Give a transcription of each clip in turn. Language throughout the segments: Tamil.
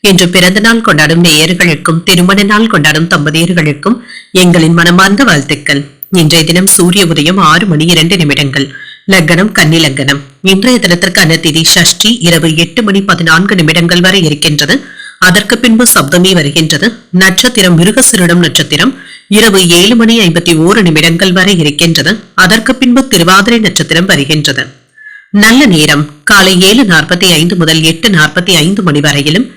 இன்று பிறந்த நாள் கொண்டாடும் நேயர்களுக்கும் திருமண நாள் கொண்டாடும் தம்பதியர்களுக்கும் எங்களின் மனமார்ந்த வாழ்த்துக்கள். இன்றைய தினம் சூரிய உதயம் ஆறு மணி இரண்டு நிமிடங்கள். லக்னம் கன்னி லக்னம் இன்றைய தினத்திற்கான திதி சஷ்டி இரவு எட்டு மணி பதினான்கு நிமிடங்கள் வரை இருக்கின்றது. அதற்கு பின்பு சப்தமி வருகின்றது. நட்சத்திரம் மிருகசிரிடம் நட்சத்திரம் இரவு ஏழு மணி ஐம்பத்தி ஓரு நிமிடங்கள் வரை இருக்கின்றது. அதற்கு பின்பு திருவாதிரை நட்சத்திரம் வருகின்றது. நல்ல நேரம். காலை ஏழு நாற்பத்தி ஐந்து முதல் எட்டு நாற்பத்தி ஐந்து மணி வரையிலும்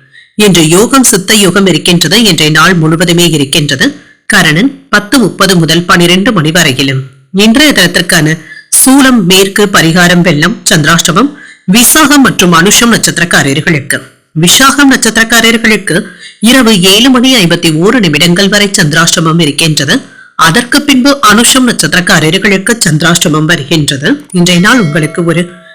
இன்று யோகம் சித்த யோகம் இருக்கின்றது. இன்றைய நாள் முழுவதுமே இருக்கின்றது. கரணன் பத்து முப்பது முதல் பனிரெண்டு மணி வரையிலும். இன்றைய தினத்திற்கான சூலம் மேற்கு பரிகாரம் வெள்ளம் சந்திராஷ்டமம் விசாகம் மற்றும் அனுஷம் நட்சத்திரக்காரர்களுக்கு. விசாகம் நட்சத்திரக்காரர்களுக்கு இரவு ஏழு மணி ஐம்பத்தி ஓரு நிமிடங்கள் வரை சந்திராஷ்டமம் இருக்கின்றது. அதற்கு பின்பு அனுஷம் நட்சத்திரக்காரர்களுக்கு சந்திராஷ்டமம் வருகின்றது. இன்றைய நாள் உங்களுக்கு ஒரு